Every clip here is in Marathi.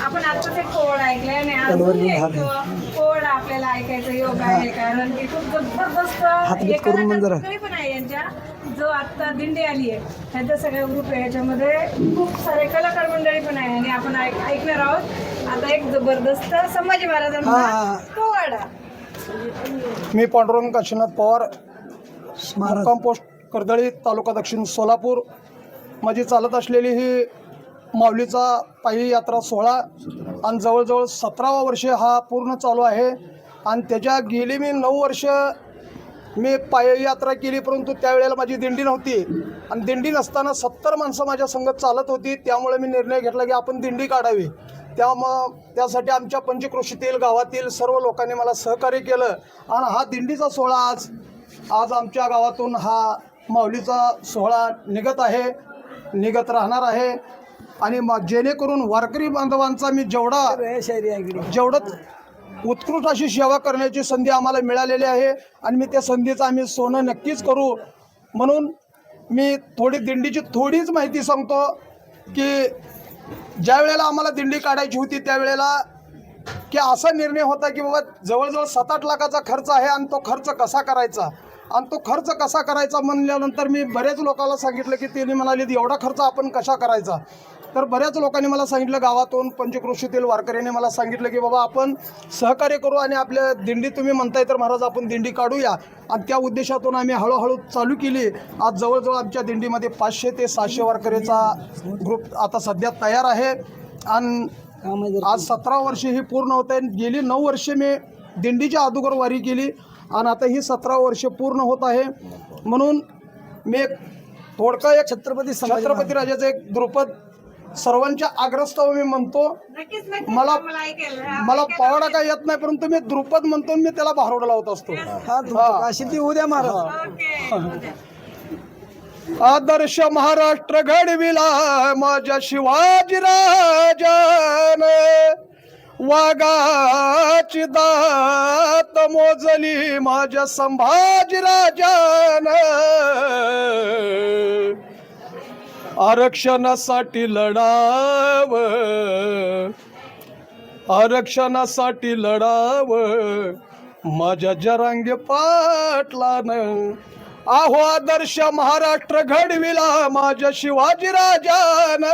आपण आताच एक कोवड ऐकलंय आणि अजून एक कोवड आपल्याला ऐकायचं योग आहे कारण की खूप जबरदस्त पण आहे यांच्या. जो आता दिंडी आली आहे. ह्यांचा सगळा ग्रुप आहे. ह्याच्यामध्ये खूप सारे कलाकार मंडळी पण आहे आणि आपण ऐक ऐकणार आहोत. आता एक जबरदस्त संभाजी महाराजांचा हा. कोवाडा. मी पांडुरंग काशीनाथ पवार मुक्काम पोस्ट कर्दळी तालुका दक्षिण सोलापूर. माझी चालत असलेली ही माऊलीचा पायी यात्रा सोहळा आणि जवळजवळ सतरावा वर्ष हा पूर्ण चालू आहे. आणि त्याच्या गेली मी नऊ वर्ष मी पायी यात्रा केली परंतु त्यावेळेला माझी दिंडी नव्हती. आणि दिंडी नसताना सत्तर माणसं माझ्या संगत चालत होती. त्यामुळे मी निर्णय घेतला की आपण दिंडी काढावी. त्या मग त्यासाठी आमच्या पंचकृषीतील गावातील सर्व लोकांनी मला सहकार्य केलं. आणि हा दिंडीचा सोहळा आज आज आमच्या गावातून हा माऊलीचा सोहळा निघत आहे. निघत राहणार आहे. आणि मग जेणेकरून वारकरी बांधवांचा मी जेवढा जेवढं उत्कृष्ट अशी सेवा करण्याची संधी आम्हाला मिळालेली आहे आणि मी त्या संधीचं आम्ही सोनं नक्कीच करू. म्हणून मी थोडी दिंडीची थोडीच माहिती सांगतो की ज्या वेळेला आम्हाला दिंडी काढायची होती त्यावेळेला की असा निर्णय होता की बाबा जवळजवळ सात आठ लाखाचा खर्च आहे आणि तो खर्च कसा करायचा? आणि तो खर्च कसा करायचा म्हणल्यानंतर मी बरेच लोकांना सांगितलं की त्यांनी म्हणाले एवढा खर्च आपण कसा करायचा? तर बऱ्याच लोकांनी मला सांगितलं गावातून पंचक्रोशीतील वारकऱ्यांनी मला सांगितलं की बाबा आपण सहकार्य करू आणि आपल्या दिंडी तुम्ही म्हणताय तर महाराज आपण दिंडी काढूया. आणि त्या उद्देशातून आम्ही हळूहळू चालू केली. आज जवळजवळ आमच्या दिंडीमध्ये पाचशे ते सहाशे वारकऱ्याचा ग्रुप आता सध्या तयार आहे. आणि आज सतरा वर्षे ही पूर्ण होत आहे गेली नऊ वर्षे मी दिंडीच्या अगोदर वारी केली आणि आता ही सतरा वर्षे पूर्ण होत आहे. म्हणून मी एक थोडका एक छत्रपती छत्रपती राजाचं एक द्रुपद सर्वांच्या आग्रस्तव मी म्हणतो. मला- मला पावडा काय येत नाही परंतु मी द्रुपद म्हणतो आणि मी त्याला भारोडा लावत असतो. हा तुमचं काशी ती उद्या महाराज ओके. आदर्श महाराष्ट्र घडविला माझ्या शिवाजी राजान. वाघाची दात मोजली माझ्या संभाजी राजान. आरक्षणासाठी लढाव. आरक्षणासाठी लढाव. माझ्या जरांगे पाटलानं आहो आदर्श महाराष्ट्र घडविला माझ्या शिवाजी राजान.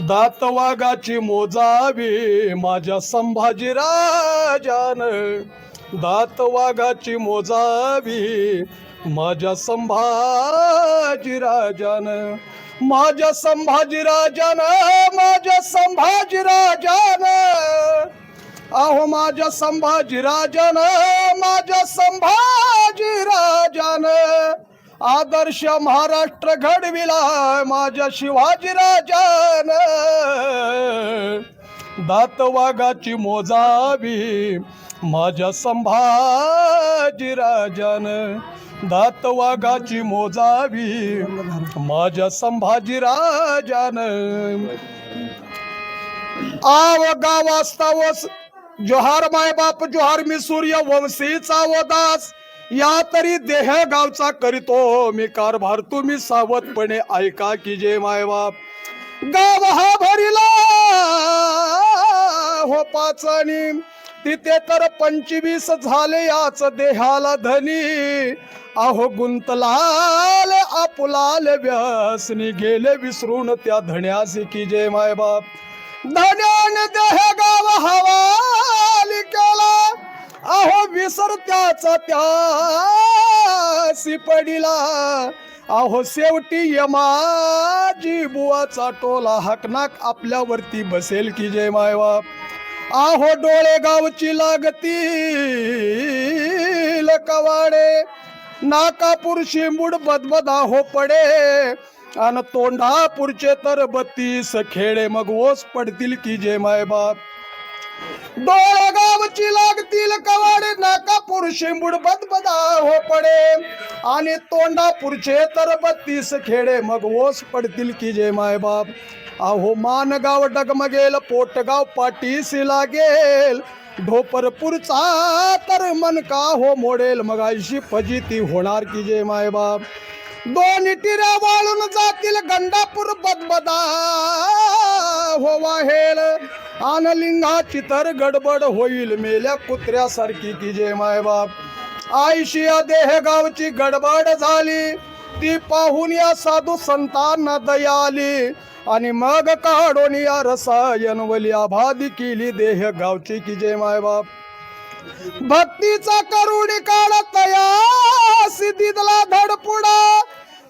दात वाघाची मोजावी माझ्या संभाजी राजान. दात वाघाची मोजावी माझ्या संभाजी राजान माझ्या संभाजी राजान माझ्या संभाजी राजान. अहो माझ्या संभाजी राजान माझ्या संभाजी राजान आदर्श महाराष्ट्र घडविला माझ्या शिवाजी राजान. दात वाघाची मोजावी माझ्या संभाजी राजान. दात वाघाची मोजावी. माझ्या संभाजी राजान आव गाव जोहार माय बाप जोहार मी सूर्य वंशीचा वदास. या तरी देह गावचा करीतो मी कारभार तुम्ही सावधपणे ऐका की जे माय बाप. गाव हा भरिला हो पाचणी तिथे तर पंचवीस झाले याच देहाला धनी. अहो गुंतलाल आपुलाल व्यसनी गेले विसरून त्या धण्यासी की जय माय बाप. धन्यान देह गाव हवाली केला. अहो विसर त्याचा त्यासी पडिला. अहो शेवटी यमाजी बुवाचा टोला हकनाक आपल्यावरती बसेल की जय माय बाप. आहो डोळे गावची लागती कवाडे नाकापूर शिंबूड बदबदा हो पडे आणि तोंडापूरचे तर बत्तीस खेडे मग ओस पडतील की जे माय बाप डोळे गावची लागतील कवाडे नाकापूर शिंबूड बदबदा हो पडे आणि तोंडापूरचे तर बत्तीस खेडे मग ओस पडतील की जे माय बाप अहो मानगाव डगमगेल पोटगाव पाटीसी लागेल. ढोपरपूरचा तर मन का हो मोडेल मग ऐशी फजिती होणार की जे माय बाप दोन टिरा वाळून जातील गंडापूर बदबदा. हो वाहेल आनलिंगाची तर गडबड होईल मेल्या कुत्र्यासारखी की जे मायबाप? आईशी या देहगावची गडबड झाली. ती पाहून या साधू संतांना दया आली आणि मग काढून या रसायन वली आभादी केली देह गावची की जे मायबाप भक्तीचा करुणी काळ तया सिद्धीतला धडपुडा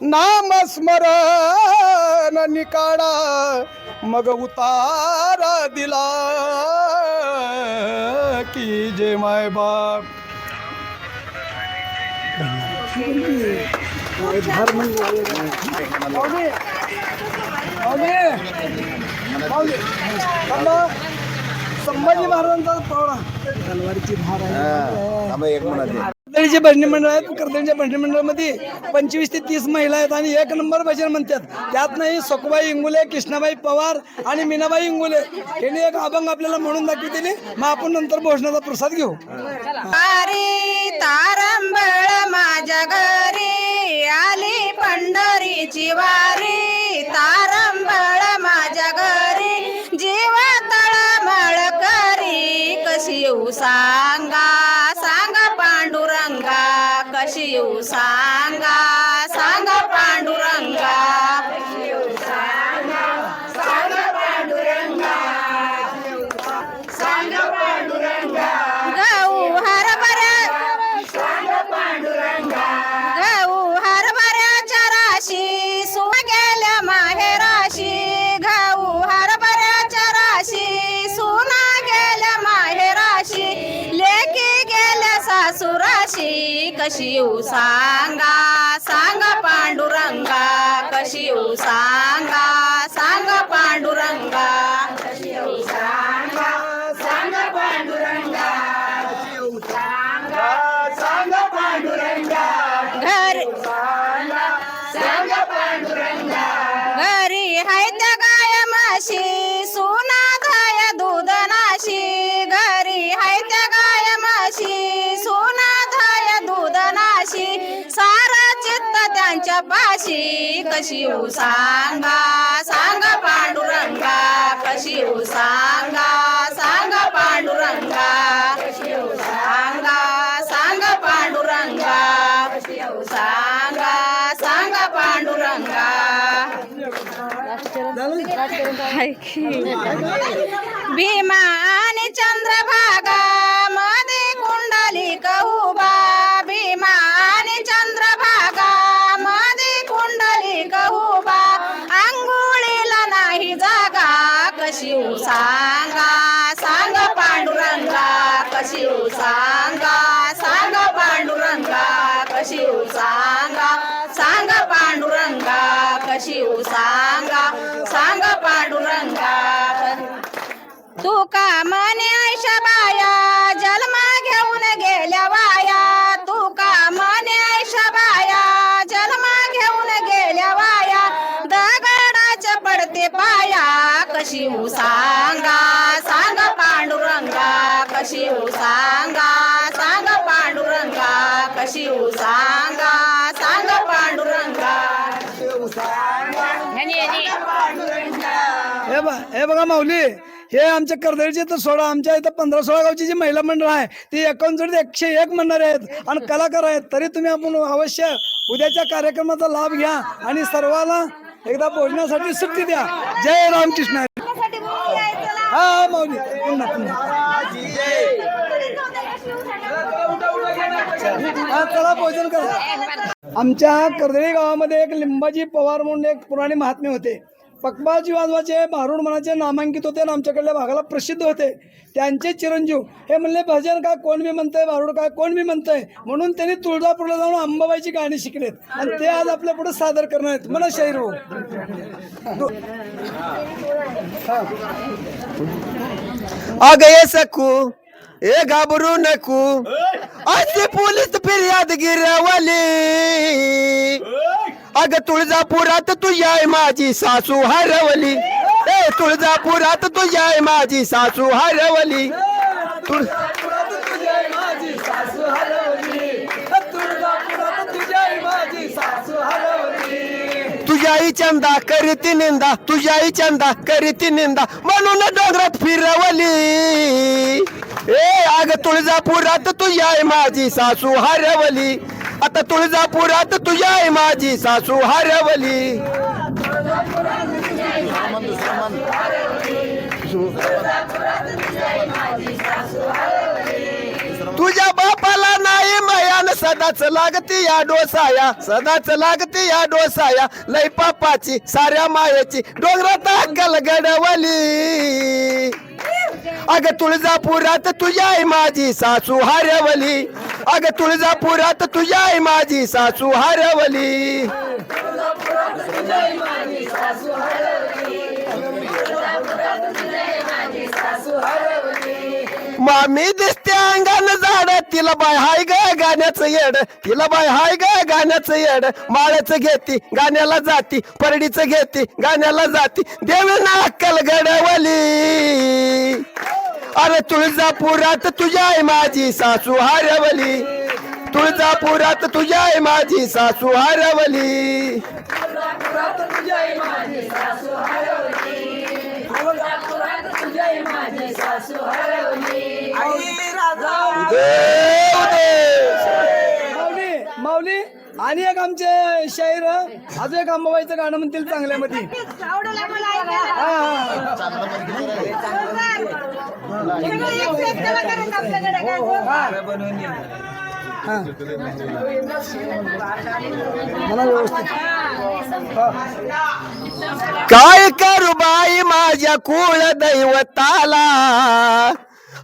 नाम स्मरण निकाडा. मग उतारा दिला की जे माय संभाजी महाराजांचा पावडा तलवारीची धार आहे एक म्हणा कर्दळीचे भजनी मंडळ आहेत कर्दळीच्या भजनी मंडळामध्ये पंचवीस ते तीस महिला आहेत आणि एक नंबर भजन म्हणतात. त्यात नाही सखुबाई इंगुले कृष्णाबाई पवार आणि मीनाबाई इंगुले. यांनी एक अभंग आपल्याला म्हणून दाखवलेली. मग आपण नंतर भोजनाचा प्रसाद घेऊ. तारंबळ माझ्या घरी आली पंढरीची वारी. तारंबळ माझ्या घरी जीवा तळमळ करी. कशी येऊ सांगा. कशी येऊ सांगा सांगा सांगा सांगा पांडुरंगा कशी सांगा? कशी येऊ सांगा सांगा पांडुरंगा कशी येऊ सांगा सांगा पांडुरंगा कशी येऊ सांगा सांगा पांडुरंगा। कशी येऊ सांगा सांगा पांडुरंगा भीमा आणि चंद्रभागा सांगा सांगा पांडुरंगा कशी हो सांगा. सांगा पांडुरंगा कशी हो सांगा. सांगा पांडुरंगा. तू का म्हणे आयशा बाया? हे बा हे बघा माऊली हे आमच्या कर्दळीचे तर सोळा आमच्या इथं पंधरा सोळा गावची जी महिला मंडळ आहे ती एकावन्न एकशे एक म्हणणारे आहेत आणि कलाकार आहेत. तरी तुम्ही आपण अवश्य उद्याच्या कार्यक्रमाचा लाभ घ्या आणि सर्वांना एकदा भोजनासाठी सुट्टी द्या. जय रामकृष्ण. हा हा, माऊली पुन्हा पुन्हा. चला भोजन करा. आमच्या कर्दळी गावामध्ये एक लिंबाजी पवार म्हणून एक पुराणे महात्मे होते. पकबाजी वाजवाचे भारुड मनाचे नामांकित होते आणि आमच्याकडल्या भागाला प्रसिद्ध होते. त्यांचे चिरंजीव हे म्हणले भजन काय कोण मी म्हणतंय भारुड काय कोण मी म्हणतंय? म्हणून त्यांनी तुळजापूरला जाऊन अंबाबाईची गाणी शिकलेत. आणि ते आज आपल्या पुढे सादर करणार आहेत. मला शाहीर. हो सकू ए घाबरू नको. असे पोलीस फिर्याद गिरवली अग तुळजापुरात तू याय माझी सासू हरवली. ए तुळजापुरात तू याय माझी सासू हरवली. तुळ तुझ्याही चंदा करीती निंदा तुझ्याही चंदा करीती निंदा म्हणून डोंगरात फिरवली. ए अग तुळजापुरात तुझी आई माझी सासू हरवली. आता तुळजापुरात तुझ्या आई माझी सासू हरवली. तुझ्या बापाला नाही मयान सदाच लागती या डोसाया सदाच लागती या डोसाया. लय पापाची साऱ्या मायेची डोंगरात अक्कल गडवली. अग तुळजापुरात तुझ्या आई माझी सासू हरवली. अग तुळजापुरात तुझ्या आई माझी सासू हरवली. मामी दिसते अंगान झाड तिला बाय हाय ग गाण्याचं येड. तिला बाय हाय ग गाण्याचं येड. माळ्याचं घेती गाण्याला जाती परडीचं घेती गाण्याला जाती. देवी ना अक्कल गडवली अरे तुळजापुरात तुझ्या आई माझी सासू हरवली. तुळजापुरात तुझ्या आई माझी सासू हरवली. माऊली माऊली. आणि एक आमचे शाहीर अजून एक अंबाबाईचं गाणं म्हणतील चांगल्यामध्ये. मला व्यवस्थित. काय करू बाई माझ्या कुळ दैवताला?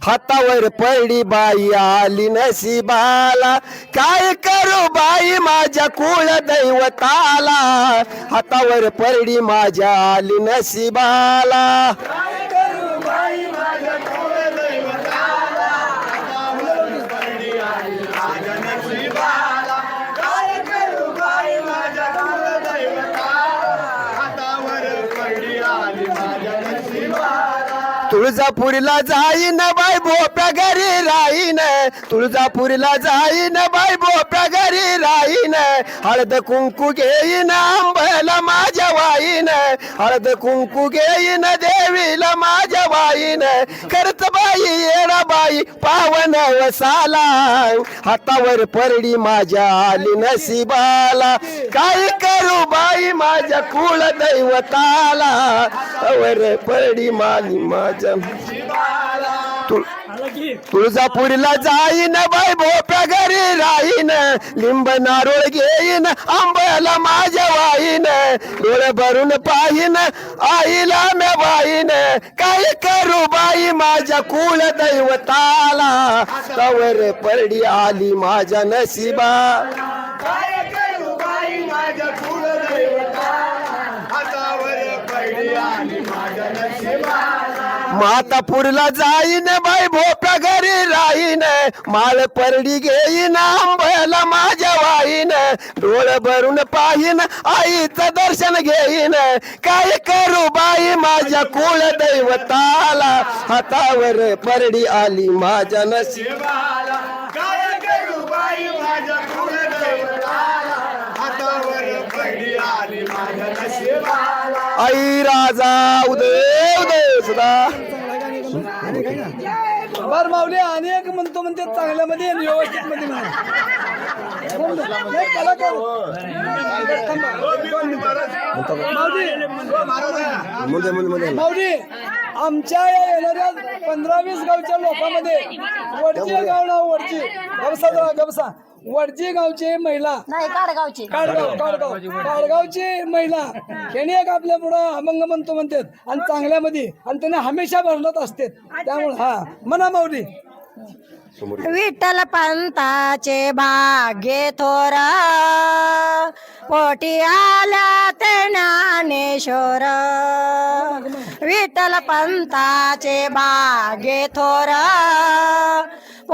हातावर पडी बाई आली नशिबाला. काय करू बाई माझ्या कुळ दैवताला? हातावर पडी माझ्या आली नशिबाला. तुळजापुरीला जाईन बोप्या घरी राहीन तुळजापुरीला जाईन बाई बोप्या घरी राहीन हळद कुंकू घेईन आंबला माझ्या वाईन हळद कुंकू घेईन देवीला माझ्या वाईन. करत बाई येणा बाई पावन वसाला हातावर परडी माझ्या आली नशिबाला. काय करू बाई माझ्या कुळ दैवताला वर परडी माली माझ्या तुळजापुरीला जाईन बाई भोप्या घरी राहीन लिंब नारोळ घेईन आंब्याला माझ्या वाईन डोळे भरून पाहीन आईला मे बाईन काय करू बाई माझ्या कुल दैवताला? तवर परडी आली माझ्या नशिबा. मातापूरला जाईन बाई भोप्या घरी राहीन. माळ परडी घेईन आंबला माझ्या वाईन. डोळ भरून पाहीन आईचं दर्शन घेईन. काय करू बाई माझ्या कुळ दैवताला? हातावर परडी आली माझ्या नशिबाला काय करू बाई माझ्या कुलदैवताला हातावर पडली आली माझ्या नशिबाला आई राजा उदय उदय सुद्धा. बर माऊली आणि एक म्हणतो म्हणते चांगल्यामध्ये आणि व्यवस्थित मध्ये म्हणा नाही, कलाकार. माऊली. माऊली आमच्या या येणाऱ्या पंधरा वीस गावच्या लोकांमध्ये वडजी गाव नाव वडजी गबसा गबसा वडजी गावचे महिला. नाही काडगावची. काडगाव काडगाव. काडगावची महिला. त्याने एक आपल्या पुढं अभंग म्हणतो म्हणतात. आणि चांगल्यामध्ये. आणि त्याने हमेशा भरलत असते. त्यामुळे हा. म्हणा माऊली. विठ्ठल पंताचे भाग्य थोर. पोटी आल्या ते ज्ञानेश्वर. विठ्ठल पंताचे भाग्य थोर.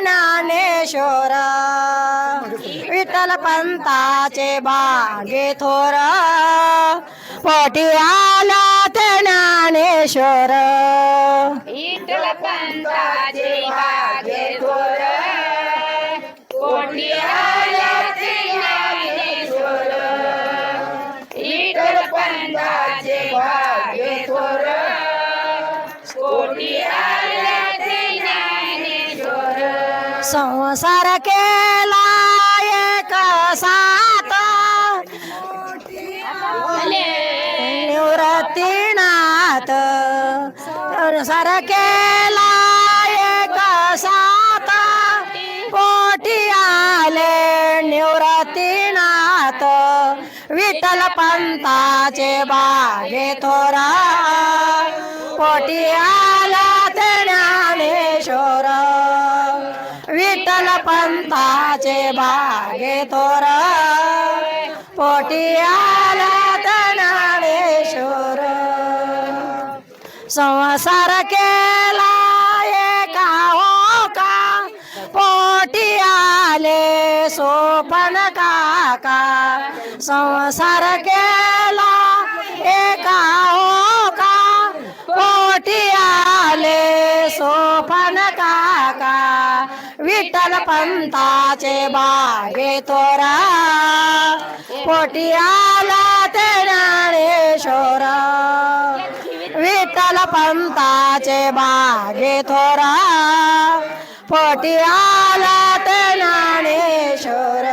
ज्ञानेश्वर. विठ्ठल पंताचे बागे थोर. पोटी आला ते ज्ञानेश्वर. विठ्ठल पंताचे बागे थोर. पोटी आला ते ज्ञानेश्वर. संसार केला एक सात निवृत्तीनाथ. संसार केला एक सात पोटी आले निवृत्तीनाथ. विठ्ठल पंताचे बागे थोरा. पोटी आला बागे थोर पोटी आला तर संसार केला एका हो का पोटी आले सोपन काका। संसार केला विठ्ठल पंताचे बागे तोरा. पोटी आला ते ज्ञानेश्वर विठ्ठल पंताचे बागे थोरा पोटी आला ते ज्ञानेश्वर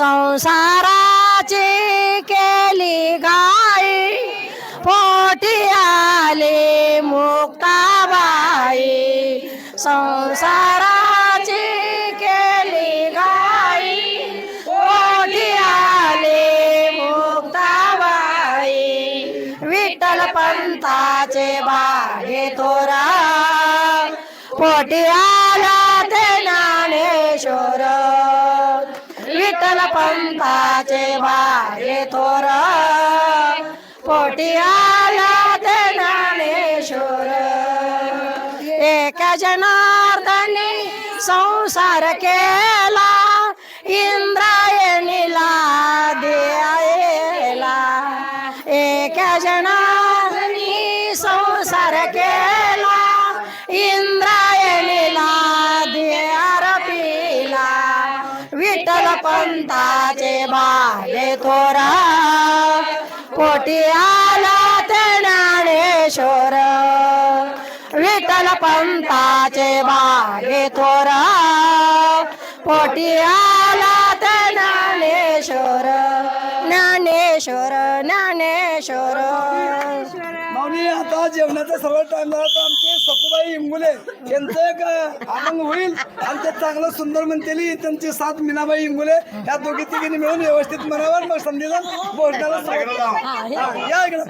संसाराची केली गाई पोटी आली मुक्ताबाई. संसार पोटी आला ते ज्ञानेश्वर. विठ्ठल पंथाचे वारे थोर. पोटी आला ते ज्ञानेश्वर. एक जनार्दनी संसार केला इंद्रायणीला द्यायला एक जना पंताचे बाले थोरा. पोटी आला ते ज्ञानेश्वर. विठ्ठल पंताचे बाले थोरा. पोटी आला ते ज्ञानेश्वर. ज्ञानेश्वर ज्ञानेश्वर. आता जेवणाचा सर्व टाइम आमचे. सकुबाई इंगुले यांचं एक आनंद होईल. आणि ते चांगलं सुंदर म्हणतेली त्यांची सात मीनाबाई इंगुले या दोघी तिघींनी मिळून व्यवस्थित मनावर मग संधीला भोजनाला सांगितलं. या इकडं.